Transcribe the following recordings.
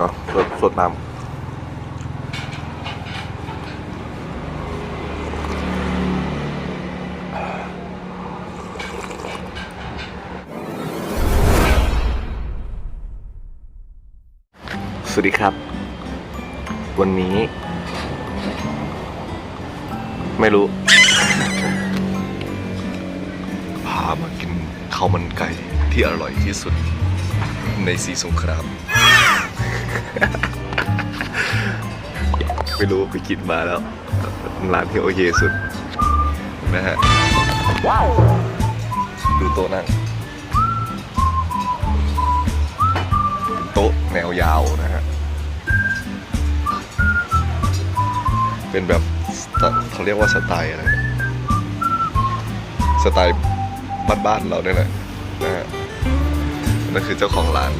เนาะสดสดน้ำสวัสดีครับ วันนี้ ไม่รู้ พามากินข้าวมันไก่ที่อร่อยที่สุดในสีสงคราม ไม่รู้ไปกินมาแล้ว ร้านที่โอเคสุดนะฮะดูโต๊ะนั่งโต๊ะแนวยาวนะฮะ เป็นแบบเขาเรียกว่าสไตล์อะไร สไตล์บ้านๆเราเนี่ยแหละนะฮะนั่นคือเจ้าของร้าน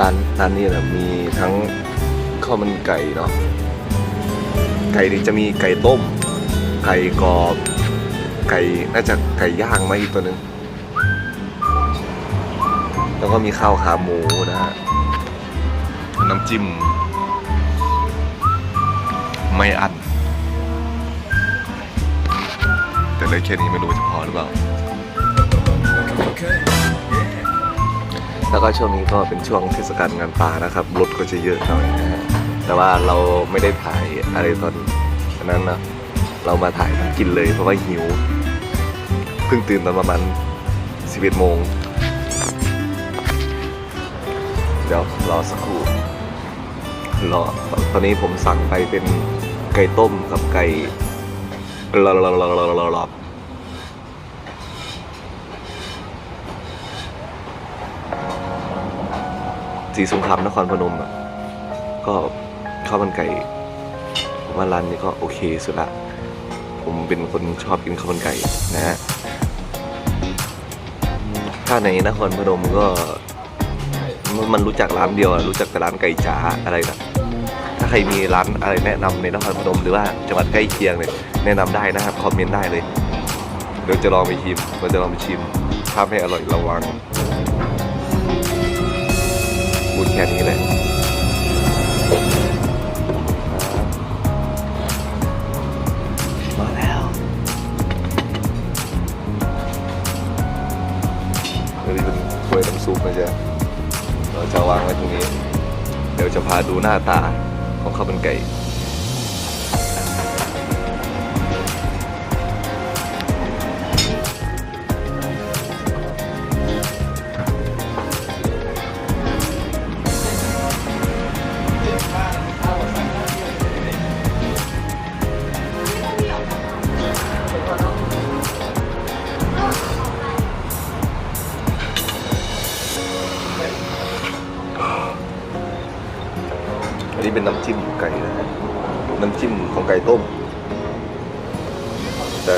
ร้านร้านนี้นะมีทั้งข้าวมันไก่เนาะไก่นี่จะมีไก่ต้ม ไก่กรอบไก่น่าจะไก่ย่างไหมาอีกตัวหนึ่งแล้วก็มีข้าวขาหมูนะฮะน้ำจิ้ม ไม่อั้นแต่เลยแค่นี้ไม่รู้จะพอหรือเปล่า แล้วก็ช่วงนี้ก็เป็นช่วงเทศกาลงานป่านะครับรถก็จะเยอะหน่อยนะฮะแต่ว่าเราไม่ได้ถ่ายอะไรตอนนั้นนะเรามาถ่ายกินเลยเพราะว่าหิวเพิ่งตื่นตอนประมาณ11โมงเดี๋ยวรอสักครู่รอตอนนี้ผมสั่งไปเป็นไก่ต้มกับไก่รอรอรอรอรอรอ สีสงครามนครพนมอะก็ข้าวมันไก่ผมว่าร้านนี้ก็โอเคสุดละ ผมเป็นคนชอบกินข้าวมันไก่นะฮะถ้าในนครพนมก็มันรู้จักร้านเดียวรู้จักแต่ร้านไก่จ๋าอะไรนะถ้าใครมีร้านอะไรแนะนำในนครพนมหรือว่าจังหวัดใกล้เคียงเนี่ยแนะนำได้นะครับคอมเมนต์ได้เลยเดี๋ยวจะลองไปชิมเราจะลองไปชิมถ้าไม่อร่อยระวัง พูดแค่นี้แหละมาแล้วเฮ้ยเป็นถ้วยน้ำซุปนะจ๊ะเราจะวางไว้ตรงนี้ เดี๋ยวจะพาดูหน้าตาของข้าวมันไก่ ไก่ต้ม แต่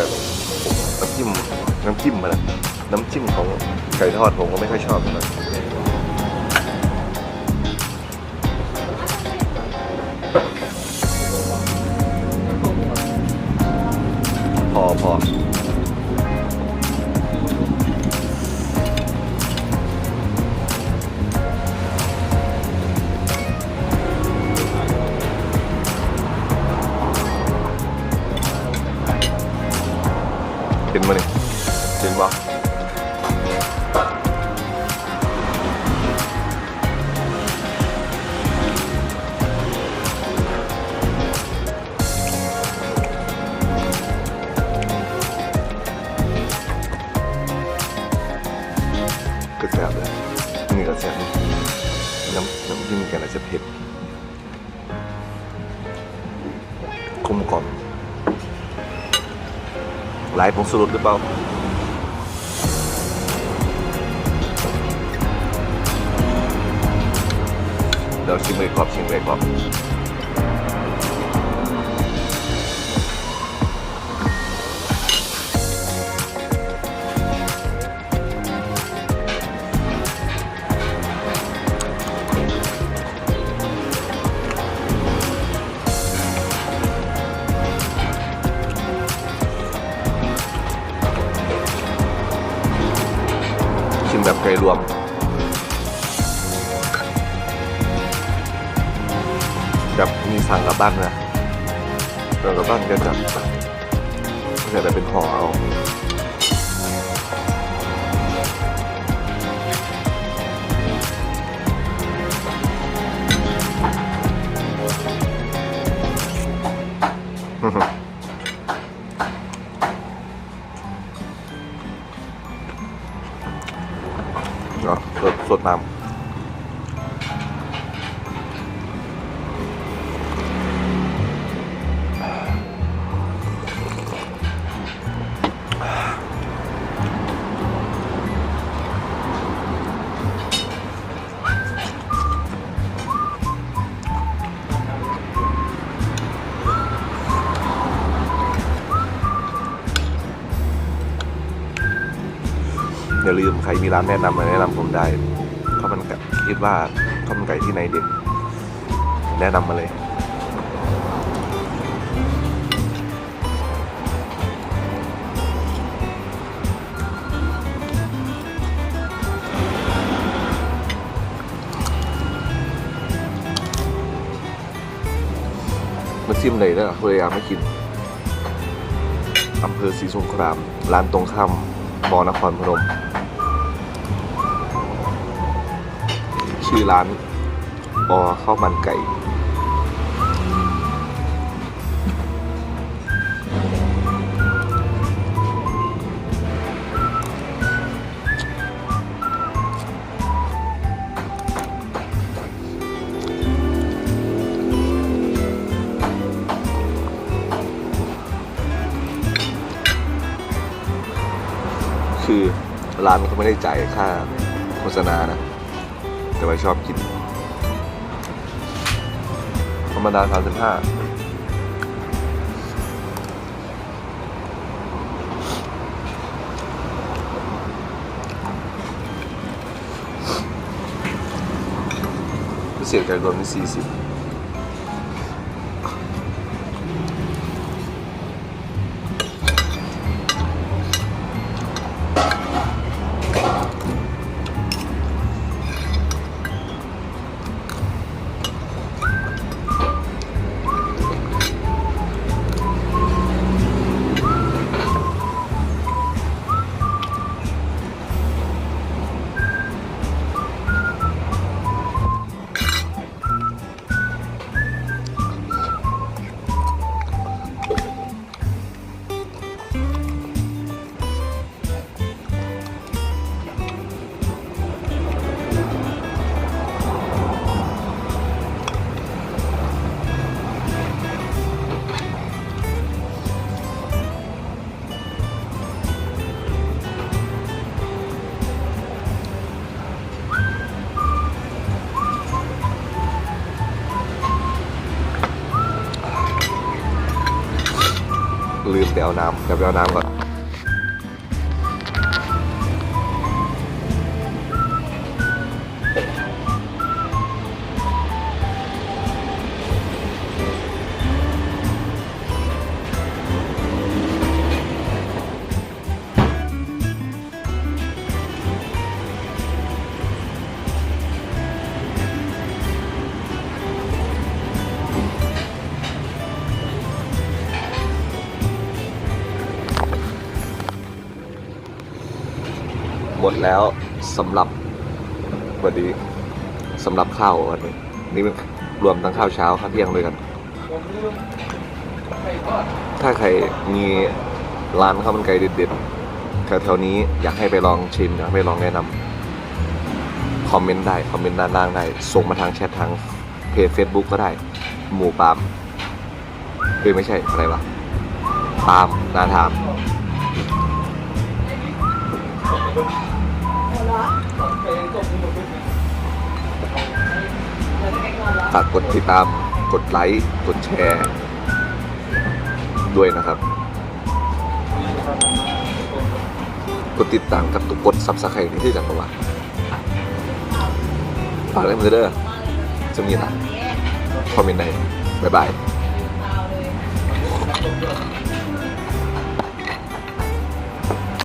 น้ำจิ้มน้ำจิ้มมันอะน้ำจิ้มของไก่ทอดผมก็ไม่ค่อยชอบเท่าไหร่ ผ็ดกลมกล่อมหลายผงสรุปหรือเปล่าเดี๋ยวชิมไปกรอบชิมไปกรอบ แบบไกลรวม แบบมีสั่งกลับบ้านนะสั่งกลับบ้านก็จะก็จะเป็นห่อเอา อย่าลืมใครมีร้านแนะนำมาแนะนำผมได้ข้าวมันไก่คิดว่าข้าวมันไก่ที่ไหนเด็ดแนะนำมาเลยมาซิมเลยนะพยายามไม่กินอำเภอศรีสงคราม ร้านตรงข้ามมอนครพนม ชื่อร้านปอข้าวมันไก่คือร้านเขาไม่ได้จ่ายค่าโฆษณานะ แต่ว่าชอบกิน ธรรมดาสามสิบห้าพิเศษไก่รวมนี่สี่สิบ ลืมไปเอาน้ำเดี๋ยวไปเอาน้ำก่อน แล้วสำหรับวันนี้สำหรับข้าววันนี้นี่เป็นรวมทั้งข้าวเช้าข้าวเที่ยงด้วยกัน ถ้าใครมีร้านข้าวมันไก่เด็ดๆแถวๆนี้อยากให้ไปลองชิมอยากให้ไปลองแนะนำคอมเมนต์ได้คอมเมนต์ด้านล่างได้ ส่งมาทางแชททางเพจ Facebook ก็ได้ หมูปาล์มเอ้ยไม่ใช่อะไรวะปามนาถามากกดติดตาม กดไลค์ กดแชร์ ด้วยนะครับ กดติดตามกับตุกกดซับสไครต์ที่จังหวะฝากเลยมือเด้อจะมีนะคอมเมนต์ในบ๊ายบาย